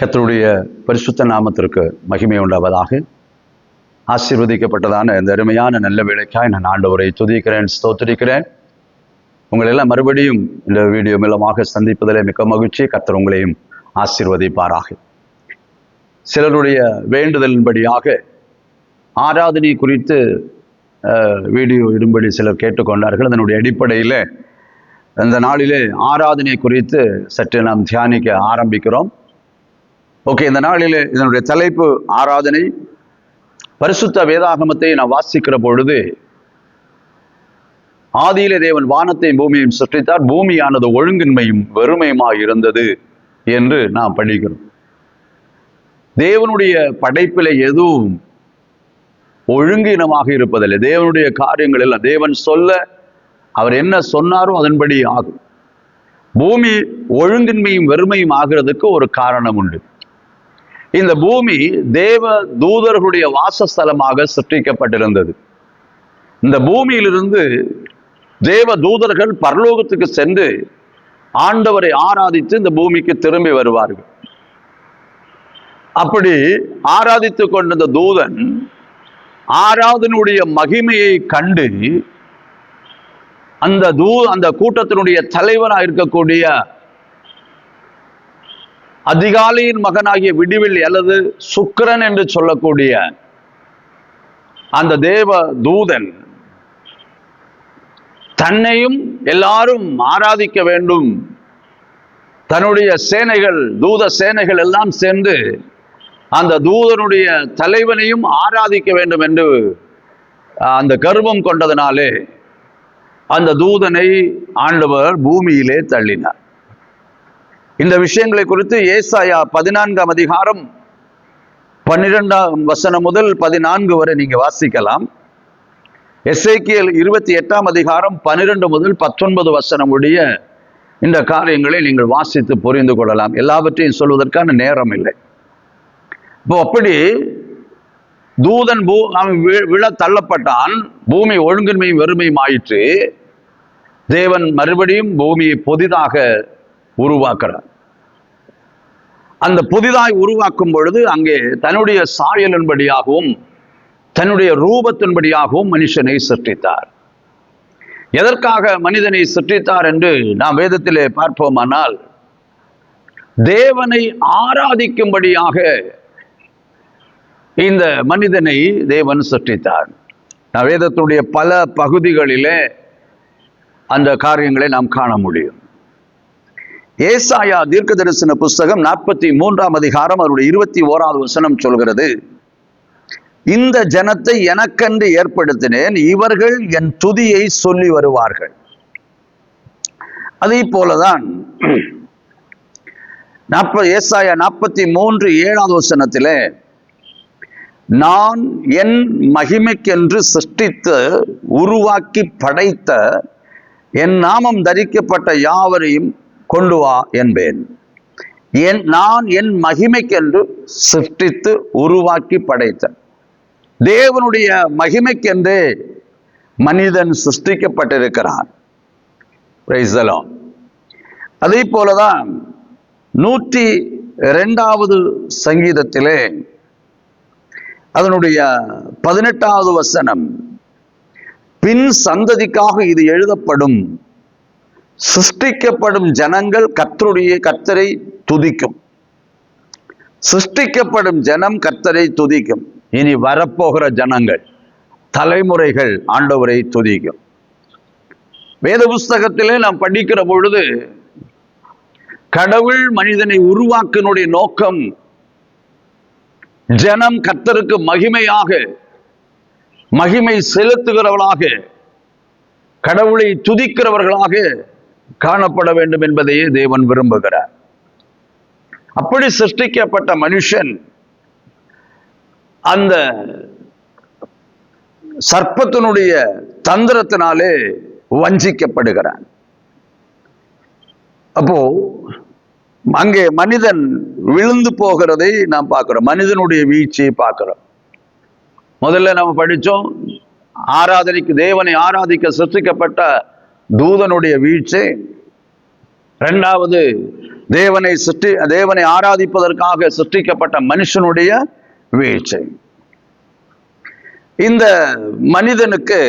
கத்தருடைய பரிசுத்த நாமத்திற்கு மகிமை உண்டாவதாக. ஆசீர்வதிக்கப்பட்டதான இந்த அருமையான நல்ல வேலைக்காய் நான் ஆண்டவரை துதிக்கிறேன் ஸ்தோத்திரிக்கிறேன். உங்களை எல்லாம் மறுபடியும் இந்த வீடியோ மூலமாக சந்திப்பதில் மிக்க மகிழ்ச்சி. கத்தர் உங்களையும் ஆசீர்வதிப்பாராக. சிலருடைய வேண்டுதலின்படியாக ஆராதனை குறித்து வீடியோ இடும்படி சிலர் கேட்டுக்கொண்டார்கள். அதனுடைய அடிப்படையில் இந்த நாளிலே ஆராதனை குறித்து சற்று நாம் தியானிக்க ஆரம்பிக்கிறோம். ஓகே இந்த நாளில் இதனுடைய தலைப்பு ஆராதனை. பரிசுத்த வேதாகமத்தை நான் வாசிக்கிற பொழுது ஆதியிலே தேவன் வானத்தையும் பூமியையும் சுற்றித்தார் பூமியானது ஒழுங்கின்மையும் வெறுமையுமாக இருந்தது என்று நாம் படிக்கிறோம். தேவனுடைய படைப்பிலே எதுவும் ஒழுங்கினமாக இருப்பதில்லை. தேவனுடைய காரியங்கள் எல்லாம் தேவன் சொல்ல அவர் என்ன சொன்னாரோ அதன்படி ஆகும். பூமி ஒழுங்கின்மையும் வெறுமையும் ஆகிறதுக்கு ஒரு காரணம் உண்டு. இந்த பூமி தேவ தூதர்களுடைய வாசஸ்தலமாக சிருஷ்டிக்கப்பட்டிருந்தது. இந்த பூமியிலிருந்து தேவ தூதர்கள் பரலோகத்துக்கு சென்று ஆண்டவரை ஆராதித்து இந்த பூமிக்கு திரும்பி வருவார்கள். அப்படி ஆராதித்து கொண்டிருந்த தூதன் ஆராதனுடைய மகிமையை கண்டு அந்த தூ அந்த கூட்டத்தினுடைய தலைவராக இருக்கக்கூடிய அதிகாலையின் மகனாகிய விடிவில் அல்லது சுக்கரன் என்று சொல்லக்கூடிய அந்த தேவ தூதன் தன்னையும் எல்லாரும் ஆராதிக்க வேண்டும். தன்னுடைய சேனைகள் தூத சேனைகள் எல்லாம் சேர்ந்து அந்த தூதனுடைய தலைவனையும் ஆராதிக்க வேண்டும் என்று அந்த கர்வம் கொண்டதனாலே அந்த தூதனை ஆண்டவர் பூமியிலே தள்ளினார். இந்த விஷயங்களை குறித்து ஏசாயா பதினான்காம் அதிகாரம் பன்னிரெண்டாம் வசனம் முதல் பதினான்கு வரை நீங்க வாசிக்கலாம். எஸ்ஐக்கியல் இருபத்தி எட்டாம் அதிகாரம் பன்னிரெண்டு முதல் பத்தொன்பது வசனம் உடைய இந்த காரியங்களை நீங்கள் வாசித்து புரிந்து கொள்ளலாம். எல்லாவற்றையும் சொல்வதற்கான நேரம் இல்லை. இப்போ அப்படி தூதன் பூ அவன் விழ தள்ளப்பட்டான். பூமி ஒழுங்கின்மையும் வெறுமையும் ஆயிற்று. தேவன் மறுபடியும் பூமியை புதிதாக உருவாக்குறார். அந்த புதிதாய் உருவாக்கும் பொழுது அங்கே தன்னுடைய சாயலின்படியாகவும் தன்னுடைய ரூபத்தின்படியாகவும் மனுஷனை சிருஷ்டித்தார். எதற்காக மனிதனை சிருஷ்டித்தார் என்று நாம் வேதத்திலே பார்ப்போமானால் தேவனை ஆராதிக்கும்படியாக இந்த மனிதனை தேவன் சிருஷ்டித்தார். நான் வேதத்துடைய பல பகுதிகளிலே அந்த காரியங்களை நாம் காண முடியும். ஏசாயா தீர்க்க தரிசன புஸ்தகம் நாற்பத்தி மூன்றாம் அதிகாரம் அவருடைய இருபத்தி ஓராவது வசனம் சொல்கிறது. இந்த ஜனத்தை எனக்கென்று ஏற்படுத்தினேன் இவர்கள் என் துதியை சொல்லி வருவார்கள். அதே போலதான் நாற்பது ஏசாயா நாற்பத்தி மூன்று ஏழாவது வசனத்திலே நான் என் மகிமைக்கென்று சிருஷ்டித்து உருவாக்கி படைத்த என் நாமம் தரிக்கப்பட்ட யாவரையும் கொண்டு வா என்பேன். என் நான் என் மகிமைக்கென்று சிருஷ்டித்து உருவாக்கி படைத்த தேவனுடைய மகிமைக்கென்றே மனிதன் சிருஷ்டிக்கப்பட்டிருக்கிறான். அதே போலதான் நூற்றி இரண்டாவது சங்கீதத்திலே அதனுடைய பதினெட்டாவது வசனம் பின் சந்ததிக்காக இது எழுதப்படும். சிருஷ்டிக்கப்படும் ஜனங்கள் கத்தருடைய கத்தரை துதிக்கும். சிருஷ்டிக்கப்படும் ஜனம் கத்தரை துதிக்கும். இனி வரப்போகிற ஜனங்கள் தலைமுறைகள் ஆண்டவரை துதிக்கும். வேத புஸ்தகத்திலே நாம் படிக்கிற பொழுது கடவுள் மனிதனை உருவாக்கினுடைய நோக்கம் ஜனம் கத்தருக்கு மகிமையாக மகிமை செலுத்துகிறவர்களாக கடவுளை துதிக்கிறவர்களாக காணப்பட வேண்டும் என்பதையே தேவன் விரும்புகிறார். அப்படி சிருஷ்டிக்கப்பட்ட மனுஷன் அந்த சர்ப்பத்தினுடைய தந்திரத்தினாலே வஞ்சிக்கப்படுகிறான். அப்போ அங்கே மனிதன் விழுந்து போகிறதை நாம் பார்க்கிறோம். மனிதனுடைய வீழ்ச்சியை பார்க்கிறோம். முதல்ல நம்ம படிச்சோம் ஆராதனைக்கு தேவனை ஆராதிக்க சிருஷ்டிக்கப்பட்ட தூதனுடைய வீழ்ச்சி. ரெண்டாவது தேவனை சிருஷ்டி தேவனை ஆராதிப்பதற்காக சிருஷ்டிக்கப்பட்ட மனுஷனுடைய வீழ்ச்சி. இந்த மனிதனுக்கு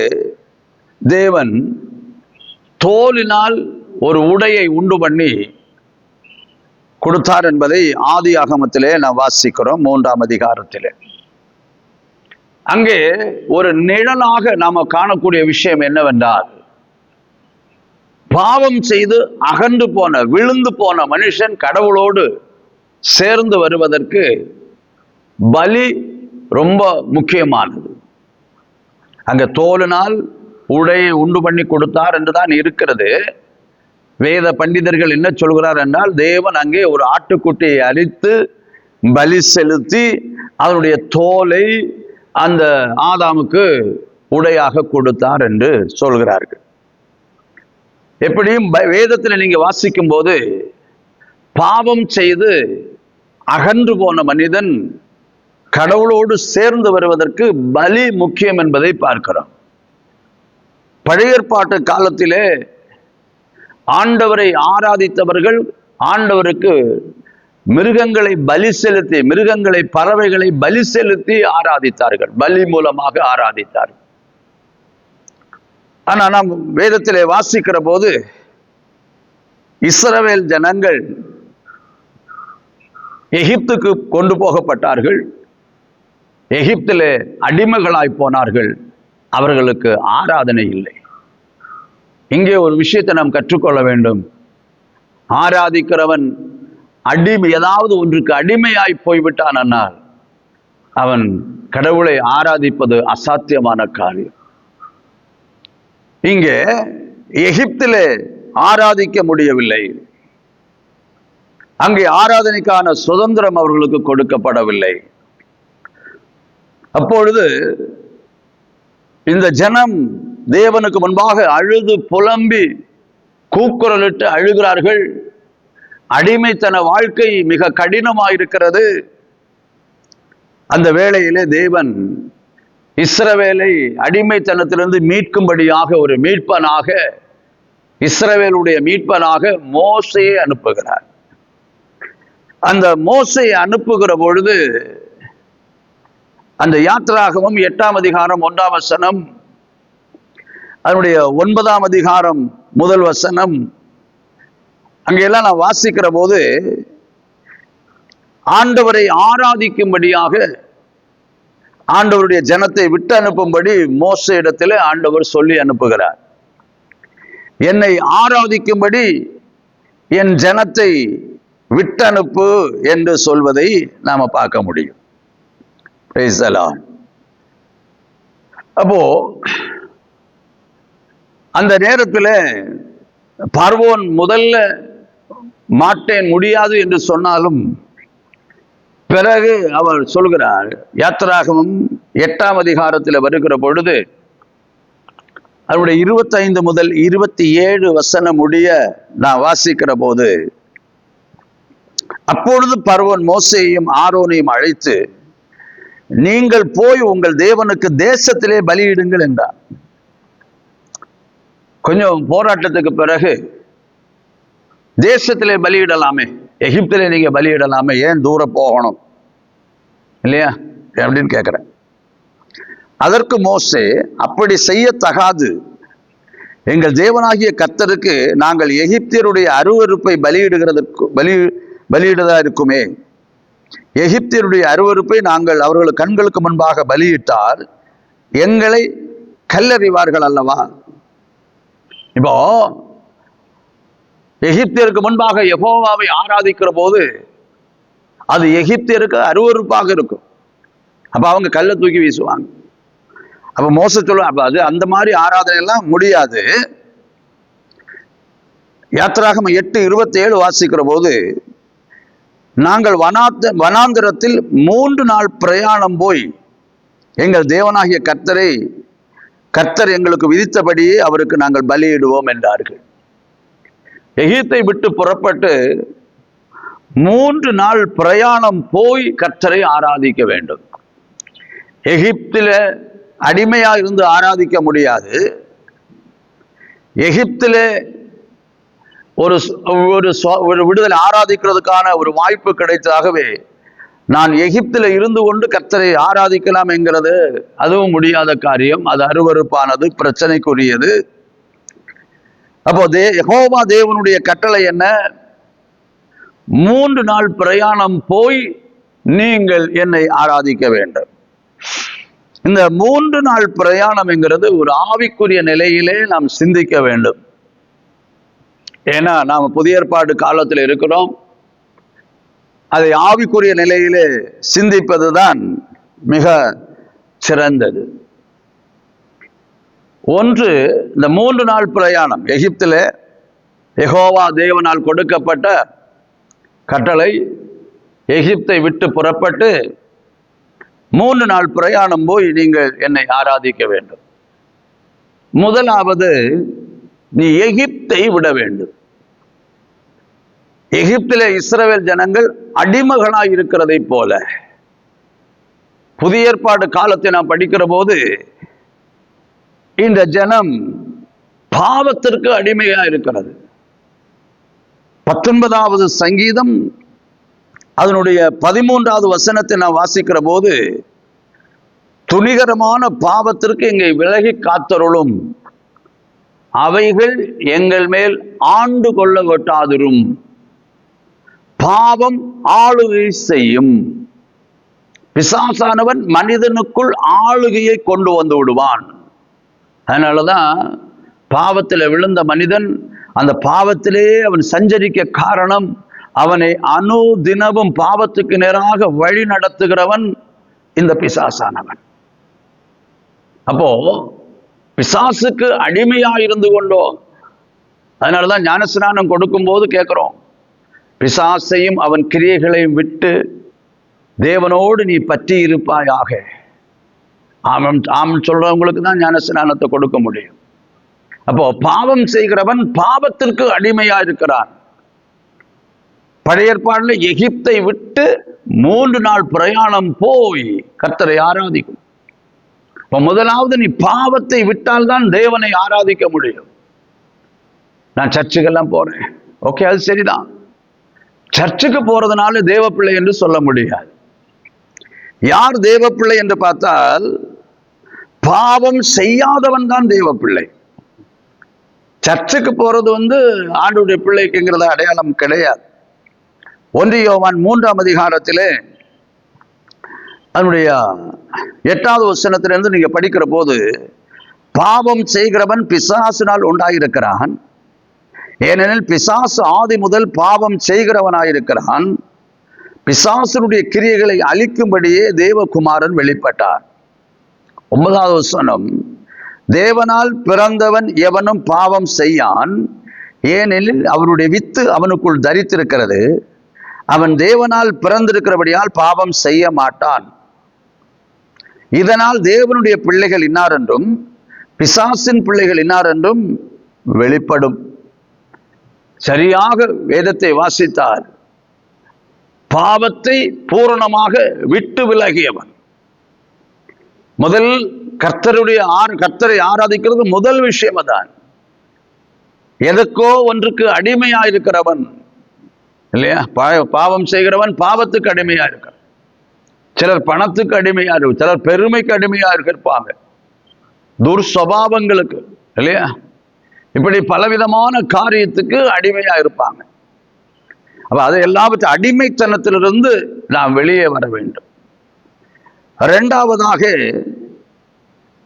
தேவன் தோலினால் ஒரு உடையை உண்டு பண்ணி கொடுத்தார் என்பதை ஆதி ஆகமத்திலே நாம் வாசிக்கிறோம் மூன்றாம் அதிகாரத்திலே. அங்கே ஒரு நிழலாக நாம காணக்கூடிய விஷயம் என்னவென்றால் பாவம் செய்து அகன்று போன விழுந்து போன மனுஷன் கடவுளோடு சேர்ந்து வருவதற்கு பலி ரொம்ப முக்கியமானது. அங்க தோலினால் உடையை உண்டு பண்ணி கொடுத்தார் என்றுதான் இருக்கிறது. வேத பண்டிதர்கள் என்ன சொல்கிறார் என்றால் தேவன் அங்கே ஒரு ஆட்டுக்குட்டியை அழித்து பலி செலுத்தி அதனுடைய தோலை அந்த ஆதாமுக்கு உடையாக கொடுத்தார் என்று சொல்கிறார்கள். எப்படியும் வேதத்தில் நீங்க வாசிக்கும் போது பாவம் செய்து அகன்று போன மனிதன் கடவுளோடு சேர்ந்து வருவதற்கு பலி முக்கியம் என்பதை பார்க்கிறோம். பழையற்பாட்டு காலத்திலே ஆண்டவரை ஆராதித்தவர்கள் ஆண்டவருக்கு மிருகங்களை பலி செலுத்தி மிருகங்களை பறவைகளை பலி செலுத்தி ஆராதித்தார்கள். பலி மூலமாக ஆராதித்தார்கள். ஆனா நாம் வேதத்திலே வாசிக்கிற போது இஸ்ரவேல் ஜனங்கள் எகிப்துக்கு கொண்டு போகப்பட்டார்கள். எகிப்திலே அடிமைகளாய் போனார்கள். அவர்களுக்கு ஆராதனை இல்லை. இங்கே ஒரு விஷயத்தை நாம் கற்றுக்கொள்ள வேண்டும். ஆராதிக்கிறவன் அடிமை ஏதாவது ஒன்றுக்கு அடிமையாய் போய்விட்டானால் அவன் கடவுளை ஆராதிப்பது அசாத்தியமான காரியம். இங்கே எகிப்திலே ஆராதிக்க முடியவில்லை. அங்கே ஆராதனைக்கான சுதந்திரம் அவர்களுக்கு கொடுக்கப்படவில்லை. அப்பொழுது இந்த ஜனம் தேவனுக்கு முன்பாக அழுது புலம்பி கூக்குரலிட்டு அழுகிறார்கள். அடிமைத்தன வாழ்க்கை மிக கடினமாயிருக்கிறது. அந்த வேளையிலே தேவன் இஸ்ரவேலை அடிமைத்தனத்திலிருந்து மீட்கும்படியாக ஒரு மீட்பனாக இஸ்ரவேலுடைய மீட்பனாக மோசையை அனுப்புகிறார். அந்த மோசையை அனுப்புகிற பொழுது அந்த யாத்திராகவும் எட்டாம் அதிகாரம் ஒன்றாம் வசனம் அதனுடைய ஒன்பதாம் அதிகாரம் முதல் வசனம் அங்கெல்லாம் நான் வாசிக்கிற போது ஆண்டவரை ஆராதிக்கும்படியாக ஆண்டவருடைய ஜனத்தை விட்டு அனுப்பும்படி மோச இடத்துல ஆண்டவர் சொல்லி அனுப்புகிறார். என்னை ஆராதிக்கும்படி என் ஜனத்தை விட்டனுப்பு என்று சொல்வதை நாம பார்க்க முடியும். அப்போ அந்த நேரத்தில் பார்வோன் முதல்ல மாட்டேன் முடியாது என்று சொன்னாலும் பிறகு அவர் சொல்கிறார் யாத்திராகமும் எட்டாம் அதிகாரத்தில் வருகிற பொழுது அவருடைய இருபத்தைந்து முதல் இருபத்தி ஏழு வசனம் முடிய நான் வாசிக்கிற போது அப்பொழுது பர்வன் மோசையும் ஆரோனையும் அழைத்து நீங்கள் போய் உங்கள் தேவனுக்கு தேசத்திலே பலியிடுங்கள் என்றார். கொஞ்சம் போராட்டத்துக்கு பிறகு தேசத்திலே பலியிடலாமே எகிப்தில் நீங்கள் பலியிடலாமே ஏன் தூரம் போகணும்? இல்லையா? அப்படின்னு கேட்குறேன் அதற்கு மோசே அப்படி செய்யத்தகாது எங்கள் தேவனாகிய கத்தருக்கு நாங்கள் எகிப்தியருடைய அருவருப்பை பலியிடுகிறதற்கு பலி பலியிடுதா இருக்குமே? எகிப்தியருடைய அருவருப்பை நாங்கள் அவர்கள் கண்களுக்கு முன்பாக பலியிட்டால் எங்களை கல்லறிவார்கள் அல்லவா? இப்போ எகிப்தியருக்கு முன்பாக யகோவாவை ஆராதிக்கிற போது அது எகிப்தியருக்கு அருவருப்பாக இருக்கும். அப்போ அவங்க கல்லை தூக்கி வீசுவாங்க. அப்போ மோச சொல்லுவாங்க அப்போ அது அந்த மாதிரி ஆராதனை எல்லாம் முடியாது. யாத்திராகம எட்டு இருபத்தி ஏழு வாசிக்கிற போது நாங்கள் வனாத்த வனாந்திரத்தில் மூன்று நாள் பிரயாணம் போய் எங்கள் தேவனாகிய கர்த்தரை கர்த்தர் எங்களுக்கு விதித்தபடியே அவருக்கு நாங்கள் பலியிடுவோம் என்றார்கள். எகிப்தை விட்டு புறப்பட்டு மூன்று நாள் பிரயாணம் போய் கர்த்தரை ஆராதிக்க வேண்டும். எகிப்தில அடிமையா இருந்து ஆராதிக்க முடியாது. எகிப்திலே ஒரு ஒரு ஒரு விடுதலை ஆராதிக்கிறதுக்கான ஒரு வாய்ப்பு கிடைத்ததாகவே நான் எகிப்தில் இருந்து கொண்டு கர்த்தரை ஆராதிக்கலாம் என்கிறது. அதுவும் முடியாத காரியம். அது அருவருப்பானது பிரச்சனைக்குரியது. அப்போ தே தேவனுடைய கட்டளை என்ன? மூன்று நாள் பிரயாணம் போய் நீங்கள் என்னை ஆராதிக்க வேண்டும். இந்த மூன்று நாள் பிரயாணம் என்கிறது ஒரு ஆவிக்குரிய நிலையிலே நாம் சிந்திக்க வேண்டும். ஏன்னா நாம் புதிய ஏற்பாடு காலத்தில் இருக்கிறோம். அதை ஆவிக்குரிய நிலையிலே சிந்திப்பதுதான் மிக சிறந்தது. ஒன்று இந்த மூன்று நாள் பிரயாணம். எகிப்தில் எகோவா தேவனால் கொடுக்கப்பட்ட கட்டளை எகிப்தை விட்டு புறப்பட்டு மூன்று நாள் பிரயாணம் போய் நீங்கள் என்னை ஆராதிக்க வேண்டும். முதலாவது நீ எகிப்தை விட வேண்டும். எகிப்திலே இஸ்ரவேல் ஜனங்கள் அடிமகனாய் இருக்கிறதை போல. புதிய ஏற்பாடு காலத்தை நாம் படிக்கிற போது இந்த ஜனம் பாவத்திற்கு அடிமையா இருக்கிறது. பத்தொன்பதாவது சங்கீதம் அதனுடைய பதிமூன்றாவது வசனத்தை நான் வாசிக்கிற போது துணிகரமான பாவத்திற்கு எங்களை விலகி காத்தருளும். அவைகள் எங்கள் மேல் ஆண்டு கொள்ள வெட்டாதிரும் பாவம் ஆளுகை செய்யும். பிசாசானவன் மனிதனுக்குள் ஆளுகையை கொண்டு வந்து விடுவான். அதனாலதான் பாவத்தில் விழுந்த மனிதன் அந்த பாவத்திலே அவன் சஞ்சரிக்க காரணம் அவனை அணு தினமும் பாவத்துக்கு நேராக வழி நடத்துகிறவன் இந்த பிசாசானவன். அப்போ பிசாசுக்கு அடிமையா இருந்து கொண்டோம். அதனாலதான் ஞானஸ்நானம் கொடுக்கும்போது கேட்கிறோம் பிசாசையும் அவன் கிரியைகளையும் விட்டு தேவனோடு நீ பற்றி இருப்பாயாக ஆமம் ஆமன் சொல்றவங்களுக்கு தான் ஞானஸ்நானத்தை கொடுக்க முடியும். அப்போ பாவம் செய்கிறவன் பாவத்திற்கு அடிமையா இருக்கிறான். பழைய ஏற்பாடுல எகிப்தை விட்டு மூன்று நாள் பிரயாணம் போய் கர்த்தரை ஆராதிக்கும். இப்ப முதலாவது நீ பாவத்தை விட்டால் தான் தேவனை ஆராதிக்க முடியும். நான் சர்ச்சுக்கெல்லாம் போறேன். ஓகே அது சரிதான். சர்ச்சுக்கு போறதுனால தேவ பிள்ளை என்று சொல்ல முடியாது. யார் தேவ பிள்ளை என்று பார்த்தால் பாவம் செய்யாதவன் தான் தேவ பிள்ளை. சர்ச்சுக்கு போறது வந்து ஆண்டுடைய பிள்ளைக்குங்கிறத அடையாளம் கிடையாது. ஒன்று யோவான் மூன்றாம் அதிகாரத்திலே அதனுடைய எட்டாவது வசனத்திலிருந்து நீங்க படிக்கிற போது பாவம் செய்கிறவன் பிசாசினால் உண்டாயிருக்கிறான். ஏனெனில் பிசாசு ஆதி முதல் பாவம் செய்கிறவனாயிருக்கிறான். பிசாசனுடைய கிரியைகளை அழிக்கும்படியே தேவகுமாரன் வெளிப்பட்டார். ஒன்பதாவது வசனம் தேவனால் பிறந்தவன் எவனும் பாவம் செய்யான். ஏனெனில் அவனுடைய வித்து அவனுக்குள் தரித்திருக்கிறது. அவன் தேவனால் பிறந்திருக்கிறபடியால் பாவம் செய்ய மாட்டான். இதனால் தேவனுடைய பிள்ளைகள் இன்னார் என்றும் பிசாசின் பிள்ளைகள் இன்னார் என்றும் வெளிப்படும். சரியாக வேதத்தை வாசித்தார். பாவத்தை பூரணமாக விட்டு விலகியவன். முதல் கர்த்தருடைய ஆறு கர்த்தரை ஆராதிக்கிறது முதல் விஷயம் அதான். எதற்கோ ஒன்றுக்கு அடிமையா இருக்கிறவன் இல்லையா? பா- பாவம் செய்கிறவன் பாவத்துக்கு அடிமையா இருக்கிறான் சிலர் பணத்துக்கு அடிமையா இருக்கு சிலர் பெருமைக்கு அடிமையா இருப்பாங்க துர்ஸ்வபாவங்களுக்கு இல்லையா? இப்படி பலவிதமான காரியத்துக்கு அடிமையா இருப்பாங்க அப்ப அது எல்லாவற்றை அடிமைத்தனத்திலிருந்து நாம் வெளியே வர வேண்டும். ரெண்டாவதாக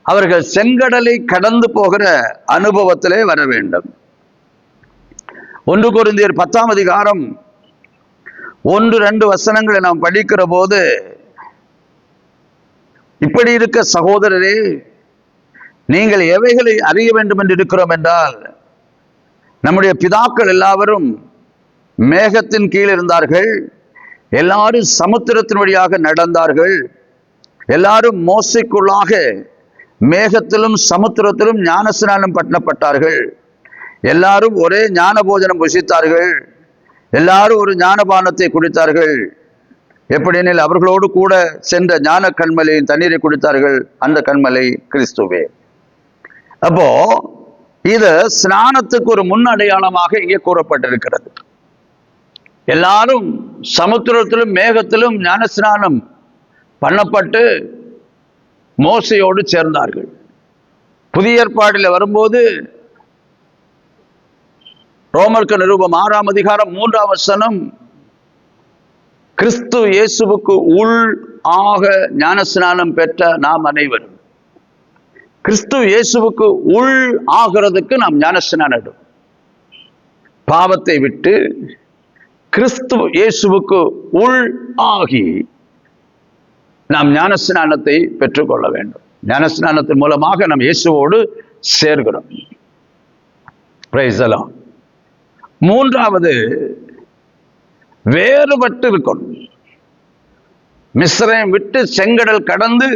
அவர்கள் செங்கடலை கடந்து போகிற அனுபவத்திலே வர வேண்டும். ஒன்று குருந்தியர் பத்தாம் அதிகாரம் ஒன்று ரெண்டு வசனங்களை நாம் படிக்கிற போது இப்படி இருக்க சகோதரரே நீங்கள் எவைகளை அறிய வேண்டும் என்று இருக்கிறோம் என்றால் நம்முடைய பிதாக்கள் எல்லாவரும் மேகத்தின் கீழ் இருந்தார்கள் எல்லாரும் சமுத்திரத்தின் வழியாக நடந்தார்கள் எல்லாரும் மோசைக்குள்ளாக மேகத்திலும் சமுத்திரத்திலும் ஞானஸ்நானம் பண்ணப்பட்டார்கள் எல்லாரும் ஒரே ஞான போஜனம் புசித்தார்கள். எல்லாரும் ஒரு ஞானபானத்தை குடித்தார்கள். எப்படினில் அவர்களோடு கூட சென்ற ஞான கண்மலையின் தண்ணீரை குடித்தார்கள் அந்த கண்மலை கிறிஸ்துவே. அப்போ இது ஸ்நானத்துக்கு ஒரு முன் அடையாளமாக இங்கே கூறப்பட்டிருக்கிறது. எல்லாரும் சமுத்திரத்திலும் மேகத்திலும் ஞானஸ்நானம் பண்ணப்பட்டு மோசையோடு சேர்ந்தார்கள். புதிய ஏற்பாடில் வரும்போது ரோமர்க்க நிரூபம் ஆறாம் அதிகாரம் மூன்றாம் வசனம் கிறிஸ்து இயேசுவுக்கு உள் ஆக ஞானஸ்நானம் பெற்ற நாம் அனைவரும் கிறிஸ்து இயேசுவுக்கு உள் ஆகிறதுக்கு நாம் ஞானஸ்நானம் பாவத்தை விட்டு கிறிஸ்து இயேசுவுக்கு உள் ஆகி நாம் ஞானஸ்நானத்தை பெற்றுக்கொள்ள வேண்டும். ஞானஸ்நானத்தின் மூலமாக நாம் இயேசுவோடு சேர்கிறோம். Praise மூன்றாவது வேறுபட்டு இருக்கணும் மிஸ்ரயம் விட்டு செங்கடல் கடந்து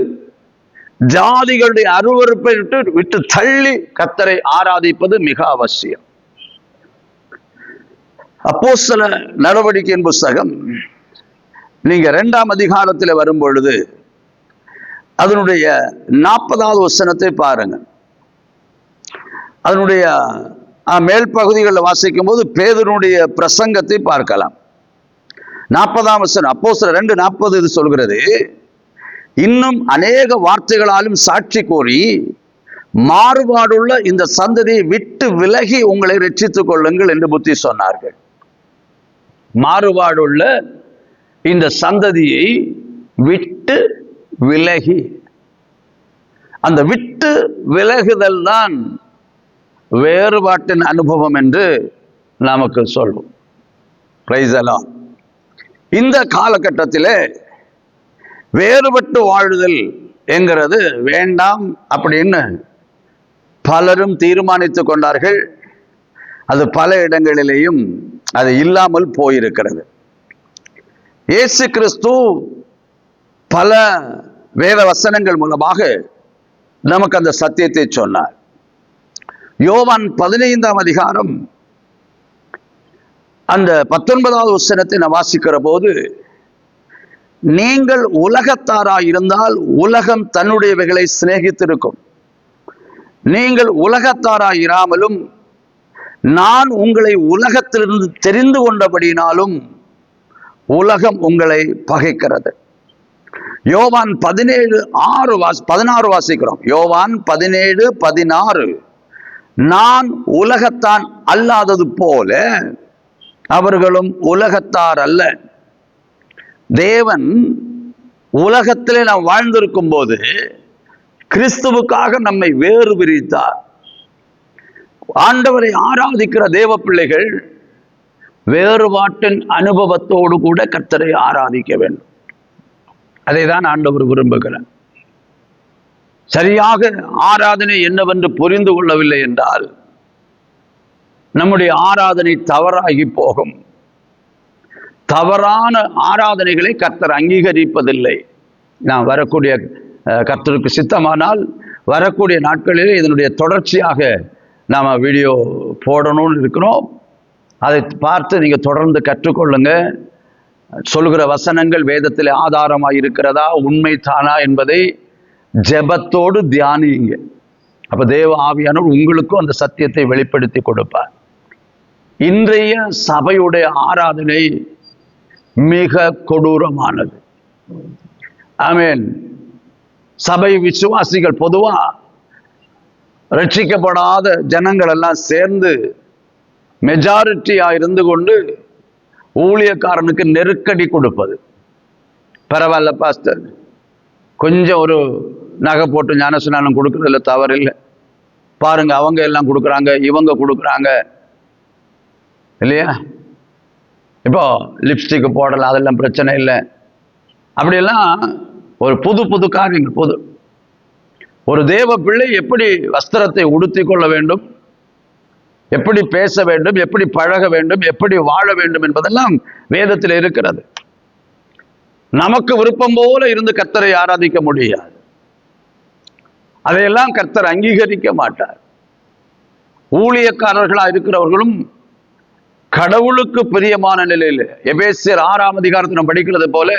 ஜாதிகளுடைய அருவறுப்பை விட்டு விட்டு தள்ளி கத்தரை ஆராதிப்பது மிக அவசியம். அப்போ சில நடவடிக்கையின் புஸ்தகம் நீங்க இரண்டாம் அதிகாரத்தில் வரும் பொழுது அதனுடைய நாற்பதாவது வசனத்தை பாருங்க. அதனுடைய மேல் பகுதிகளில் வாசிக்கும் போது பேதனுடைய பிரசங்கத்தை பார்க்கலாம். நாற்பதாம் வசனம் அப்போ சில ரெண்டு நாற்பது இது சொல்கிறது இன்னும் அநேக வார்த்தைகளாலும் சாட்சி கோரி மாறுபாடுள்ள இந்த சந்ததியை விட்டு விலகி உங்களை ரட்சித்துக் கொள்ளுங்கள் என்று புத்தி சொன்னார்கள். மாறுபாடுள்ள இந்த சந்ததியை விட்டு விலகி. அந்த விட்டு விலகுதல் தான் வேறுபாட்டின் அனுபவம் என்று நமக்கு சொல்வோம். பிரைசலாம் இந்த காலகட்டத்திலே வேறுபட்டு வாழுதல் என்கிறது வேண்டாம் அப்படின்னு பலரும் தீர்மானித்து கொண்டார்கள். அது பல இடங்களிலேயும் அது இல்லாமல் போயிருக்கிறது. இயேசு கிறிஸ்து பல வேத வசனங்கள் மூலமாக நமக்கு அந்த சத்தியத்தை சொன்னார். யோவான் பதினைந்தாம் அதிகாரம் அந்த பத்தொன்பதாவது வசனத்தை நான் வாசிக்கிற போது நீங்கள் உலகத்தாராய் இருந்தால் உலகம் தன்னுடையவைகளை சிநேகித்திருக்கும். நீங்கள் உலகத்தாரா இராமலும் நான் உங்களை உலகத்திலிருந்து தெரிந்து கொண்டபடினாலும் உலகம் உங்களை பகைக்கிறது. யோவான் பதினேழு ஆறு வாசி பதினாறு வாசிக்கிறோம். யோவான் பதினேழு பதினாறு. நான் உலகத்தான் அல்லாதது போல அவர்களும் உலகத்தார் அல்ல. தேவன் உலகத்திலே நாம் வாழ்ந்திருக்கும் போது கிறிஸ்துவுக்காக நம்மை வேறு பிரித்தார். ஆண்டவரை ஆராதிக்கிற தேவ பிள்ளைகள் வேறுபாட்டின் அனுபவத்தோடு கூட கர்த்தரை ஆராதிக்க வேண்டும். அதை தான் ஆண்டவர் விரும்புகிறார். சரியாக ஆராதனை என்னவென்று புரிந்து கொள்ளவில்லை என்றால் நம்முடைய ஆராதனை தவறாகி போகும். தவறான ஆராதனைகளை கர்த்தர் அங்கீகரிப்பதில்லை. நான் வரக்கூடிய அஹ், கர்த்தருக்கு சித்தமானால் வரக்கூடிய நாட்களில் இதனுடைய தொடர்ச்சியாக நாம் வீடியோ போடணும்னு இருக்கிறோம். அதை பார்த்து நீங்கள் தொடர்ந்து கற்றுக்கொள்ளுங்க. சொல்கிற வசனங்கள் வேதத்தில் ஆதாரமாக இருக்கிறதா? உண்மை தானா என்பதை ஜெபத்தோடு தியானியுங்க. அப்போ தேவ ஆவியானவர் உங்களுக்கும் அந்த சத்தியத்தை வெளிப்படுத்தி கொடுப்பார். இன்றைய சபையுடைய ஆராதனை மிக கொடூரமானது. ஆமென். சபை விசுவாசிகள் பொதுவாக ரட்சிக்கப்படாத ஜனங்கள் எல்லாம் சேர்ந்து மெஜாரிட்டியா இருந்து கொண்டு ஊழியக்காரனுக்கு நெருக்கடி கொடுப்பது. பரவாயில்ல பாஸ்டர். கொஞ்சம் ஒரு நகை போட்டு ஞானஸ்நானம் கொடுக்கறதுல தவறில்லை. பாருங்க அவங்க எல்லாம் கொடுக்குறாங்க இவங்க கொடுக்குறாங்க. இல்லையா? இப்போ லிப்ஸ்டிக் போடலாம் அதெல்லாம் பிரச்சனை இல்லை. அப்படியெல்லாம் ஒரு புது புது காரியங்கள் புது. ஒரு தேவ பிள்ளை எப்படி வஸ்திரத்தை உடுத்தி கொள்ள வேண்டும்? எப்படி பேச வேண்டும் எப்படி பழக வேண்டும் எப்படி வாழ வேண்டும் என்பதெல்லாம் வேதத்தில் இருக்கிறது. நமக்கு விருப்பம் போல இருந்து கர்த்தரை ஆராதிக்க முடியாது. அதையெல்லாம் கர்த்தர் அங்கீகரிக்க மாட்டார். ஊழியக்காரர்களா இருக்கிறவர்களும் கடவுளுக்கு பிரியமான நிலையில் எபேசியர் ஆறாம் அதிகாரத்தை படிக்கிறது போல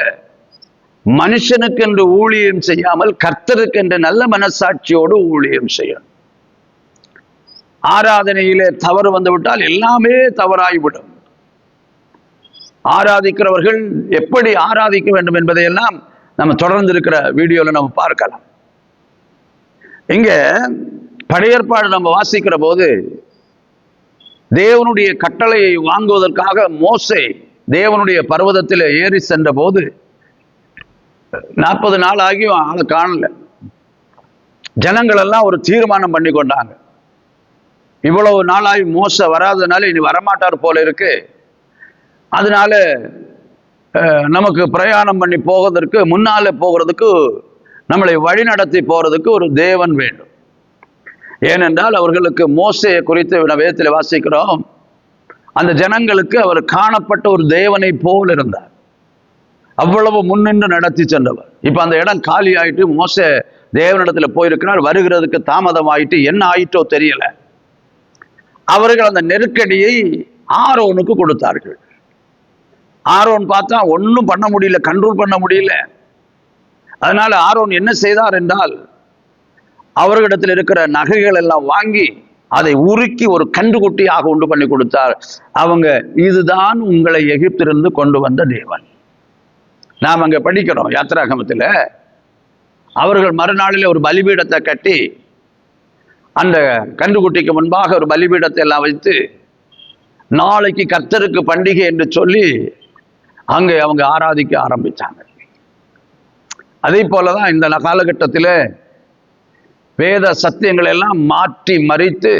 மனுஷனுக்கு என்று ஊழியம் செய்யாமல் கர்த்தருக்கு என்று நல்ல மனசாட்சியோடு ஊழியம் செய்யணும். ஆராதனையிலே தவறு வந்துவிட்டால் எல்லாமே தவறாகிவிடும் ஆராதிக்கிறவர்கள் எப்படி ஆராதிக்க வேண்டும் என்பதையெல்லாம் நம்ம தொடர்ந்து இருக்கிற வீடியோல நம்ம பார்க்கலாம். இங்க படையற்பாடு நம்ம வாசிக்கிற போது தேவனுடைய கட்டளையை வாங்குவதற்காக மோசை தேவனுடைய பர்வதத்தில் ஏறி சென்ற போது நாற்பது நாள் ஆகியும் ஆளை காணல. ஜனங்கள் எல்லாம் ஒரு தீர்மானம் பண்ணி கொண்டாங்க இவ்வளவு நாளாகி மோச வராதனால இனி வரமாட்டார் போல இருக்கு. அதனால நமக்கு பிரயாணம் பண்ணி போவதற்கு முன்னாலே போகிறதுக்கு நம்மளை வழிநடத்தி போறதுக்கு ஒரு தேவன் வேண்டும். ஏனென்றால் அவர்களுக்கு மோசையை குறித்து வேதத்தில் வாசிக்கிறோம். அந்த ஜனங்களுக்கு அவர் காணப்பட்ட ஒரு தேவனை போல் இருந்தார். அவ்வளவு முன்னின்று நடத்தி சென்றவர். இப்போ அந்த இடம் காலி ஆயிட்டு மோச தேவனிடத்துல போயிருக்கிறார். வருகிறதுக்கு தாமதம் ஆயிட்டு என்ன ஆயிட்டோ தெரியலை. அவர்கள் அந்த நெருக்கடியை ஆரோனுக்கு கொடுத்தார்கள். ஆரோன் பார்த்தா ஒன்றும் பண்ண முடியல கண்ட்ரோல் பண்ண முடியல. அதனால ஆரோன் என்ன செய்தார் என்றால் அவர்களிடத்தில் இருக்கிற நகைகள் எல்லாம் வாங்கி அதை உருக்கி ஒரு கண்டுகுட்டியாக உண்டு பண்ணி கொடுத்தார். அவங்க இதுதான் உங்களை எகிப்திலிருந்து கொண்டு வந்த தேவன். நாம் அங்கே படிக்கிறோம் யாத்திராகமத்தில் அவர்கள் மறுநாளில் ஒரு பலிபீடத்தை கட்டி அந்த கன்றுக்குட்டிக்கு முன்பாக ஒரு பலிபீடத்தை எல்லாம் வைத்து நாளைக்கு கர்த்தருக்கு பண்டிகை என்று சொல்லி அங்கே அவங்க ஆராதிக்க ஆரம்பிச்சாங்க. அதே போலதான் இந்த காலகட்டத்தில் வேத சத்தியங்களை எல்லாம் மாற்றி மறித்து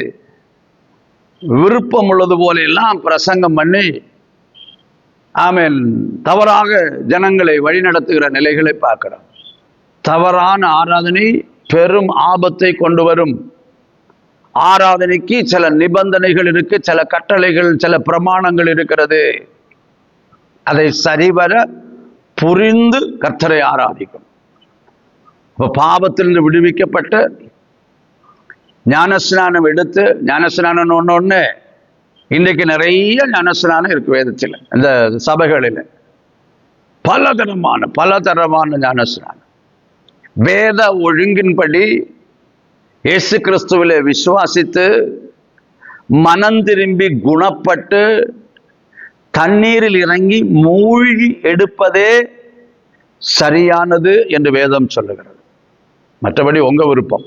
விருப்பம் உள்ளது போல எல்லாம் பிரசங்கம் பண்ணி ஆமேன் தவறாக ஜனங்களை வழிநடத்துகிற நிலைகளை பார்க்கிறோம். தவறான ஆராதனை பெரும் ஆபத்தை கொண்டு வரும். ஆராதனைக்கு சில நிபந்தனைகள் இருக்கு சில கட்டளைகள் சில பிரமாணங்கள் இருக்கிறது. அதை சரிவர புரிந்து கர்த்தரை ஆராதிக்கும் இப்போ பாவத்திலிருந்து விடுவிக்கப்பட்டு ஞானஸ்நானம் எடுத்து ஞானஸ்நானம் ஒன்று ஒன்று இன்றைக்கு நிறைய ஞானஸ்நானம் இருக்கு வேதத்தில் இந்த சபைகளில். பலதரமான பலதரமான ஞானஸ்நானம். வேத ஒழுங்கின்படி இயேசு கிறிஸ்துவிலே விசுவாசித்து மனம் திரும்பி குணப்பட்டு தண்ணீரில் இறங்கி மூழ்கி எடுப்பதே சரியானது என்று வேதம் சொல்லுகிறது. மற்றபடி உங்க விருப்பம்.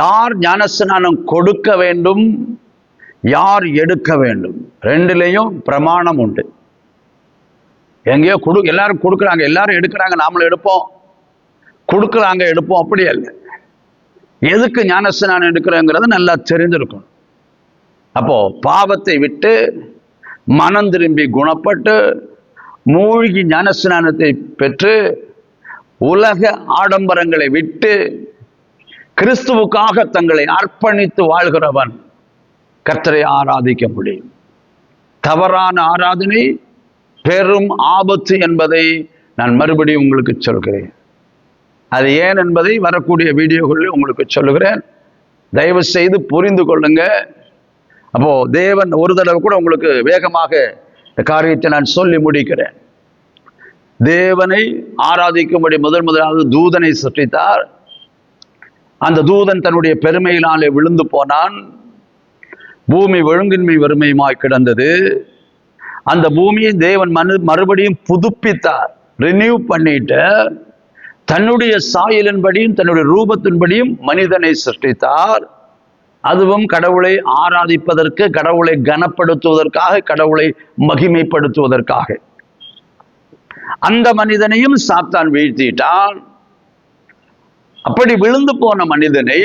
யார் ஞானஸ்நானம் கொடுக்க வேண்டும் யார் எடுக்க வேண்டும்? ரெண்டுலேயும் பிரமாணம் உண்டு. எங்கேயோ கொடு எல்லாரும் கொடுக்குறாங்க எல்லாரும் எடுக்கிறாங்க நாமளும் எடுப்போம். கொடுக்குறாங்க எடுப்போம் அப்படி இல்லை எதுக்கு ஞானஸ்நானம் எடுக்கிறோங்கிறத நல்லா தெரிஞ்சிருக்கும் அப்போ பாவத்தை விட்டு மனம் திரும்பி குணப்பட்டு மூழ்கி ஞானஸ்நானத்தை பெற்று உலக ஆடம்பரங்களை விட்டு கிறிஸ்துவுக்காக தங்களை அர்ப்பணித்து வாழ்கிறவன் கர்த்தரை ஆராதிக்க முடியும். தவறான ஆராதனை பெரும் ஆபத்து என்பதை நான் மறுபடியும் உங்களுக்கு சொல்கிறேன். அது ஏன் என்பதை வரக்கூடிய வீடியோகளில் உங்களுக்கு சொல்லுகிறேன். தயவு செய்து புரிந்து கொள்ளுங்க. அப்போ தேவன் ஒரு தடவை கூட உங்களுக்கு வேகமாக இந்த காரியத்தை நான் சொல்லி முடிக்கிறேன். தேவனை ஆராதிக்கும்படி முதல் முதலாவது தூதனை சுற்றித்தார் அந்த தூதன் தன்னுடைய பெருமையினாலே விழுந்து போனான். பூமி ஒழுங்கின்மை வறுமையுமாய் கிடந்தது. அந்த பூமியை தேவன் மனு மறுபடியும் புதுப்பித்தார். ரினியூ பண்ணிட்டு தன்னுடைய சாயலின்படியும் தன்னுடைய ரூபத்தின்படியும் மனிதனை சிருஷ்டித்தார். அதுவும் கடவுளை ஆராதிப்பதற்கு கடவுளை கனப்படுத்துவதற்காக கடவுளை மகிமைப்படுத்துவதற்காக. அந்த மனிதனையும் சாத்தான் வீழ்த்திட்டான். அப்படி விழுந்து போன மனிதனை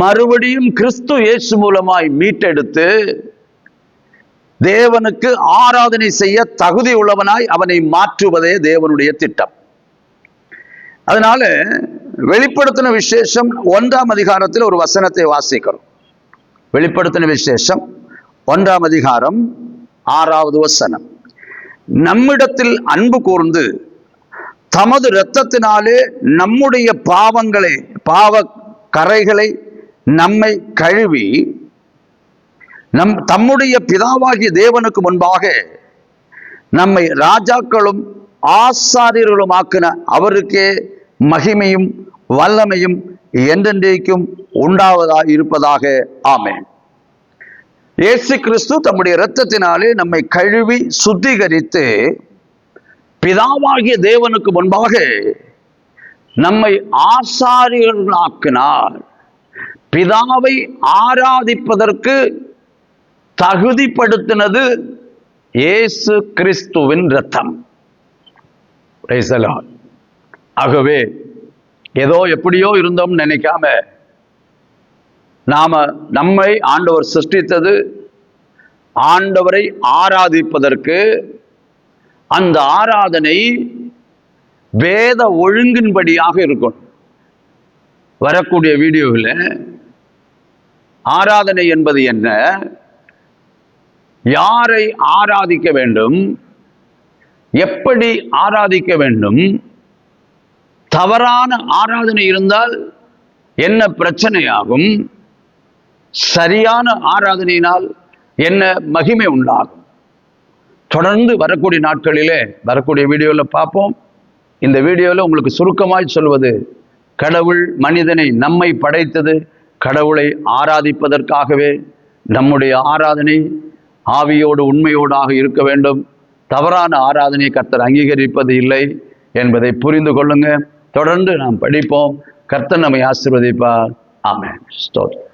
மறுபடியும் கிறிஸ்து இயேசு மூலமாய் மீட்டெடுத்து தேவனுக்கு ஆராதனை செய்ய தகுதி உள்ளவனாய் அவனை மாற்றுவதே தேவனுடைய திட்டம். அதனால வெளிப்படுத்தின விசேஷம் ஒன்றாம் அதிகாரத்தில் ஒரு வசனத்தை வாசிக்கிறோம். வெளிப்படுத்தின விசேஷம் ஒன்றாம் அதிகாரம் ஆறாவது வசனம். நம்மிடத்தில் அன்பு கூர்ந்து தமது இரத்தத்தினாலே நம்முடைய பாவங்களை பாவ கரைகளை நம்மை கழுவி நம் தம்முடைய பிதாவாகிய தேவனுக்கு முன்பாக நம்மை ராஜாக்களும் ஆசாரியர்களும் ஆக்கின அவருக்கே மகிமையும் வல்லமையும் என்றென்றைக்கும் உண்டாவதா இருப்பதாக. ஆமேன். இயேசு கிறிஸ்து தம்முடைய இரத்தத்தினாலே நம்மை கழுவி சுத்திகரித்து பிதாவாகிய தேவனுக்கு முன்பாக நம்மை ஆசாரியர்களாக்கினார். பிதாவை ஆராதிப்பதற்கு தகுதிப்படுத்தினது இயேசு கிறிஸ்துவின் ரத்தம் ஆகவே ஏதோ எப்படியோ இருந்தோம் நினைக்காம நாம நம்மை ஆண்டவர் சிருஷ்டித்தது ஆண்டவரை ஆராதிப்பதற்கு அந்த ஆராதனை வேத ஒழுங்கின்படியாக இருக்கும் வரக்கூடிய வீடியோவில் ஆராதனை என்பது என்ன? யாரை ஆராதிக்க வேண்டும்? எப்படி ஆராதிக்க வேண்டும்? தவறான ஆராதனை இருந்தால் என்ன பிரச்சனையாகும்? சரியான ஆராதனையினால் என்ன மகிமை உண்டாகும்? தொடர்ந்து வரக்கூடிய நாட்களிலே வரக்கூடிய வீடியோவில் பார்ப்போம். இந்த வீடியோவில் உங்களுக்கு சுருக்கமாய் சொல்வது கடவுள் மனிதனை நம்மை படைத்தது கடவுளை ஆராதிப்பதற்காகவே நம்முடைய ஆராதனை ஆவியோடு உண்மையோடாக இருக்க வேண்டும். தவறான ஆராதனை கர்த்தர் அங்கீகரிப்பது இல்லை என்பதை புரிந்து கொள்ளுங்கள் தொடர்ந்து நாம் படிப்போம். கர்த்தன் நம்மை ஆசிர்வதிப்பார். ஆமே ஸ்தோத்திரம்.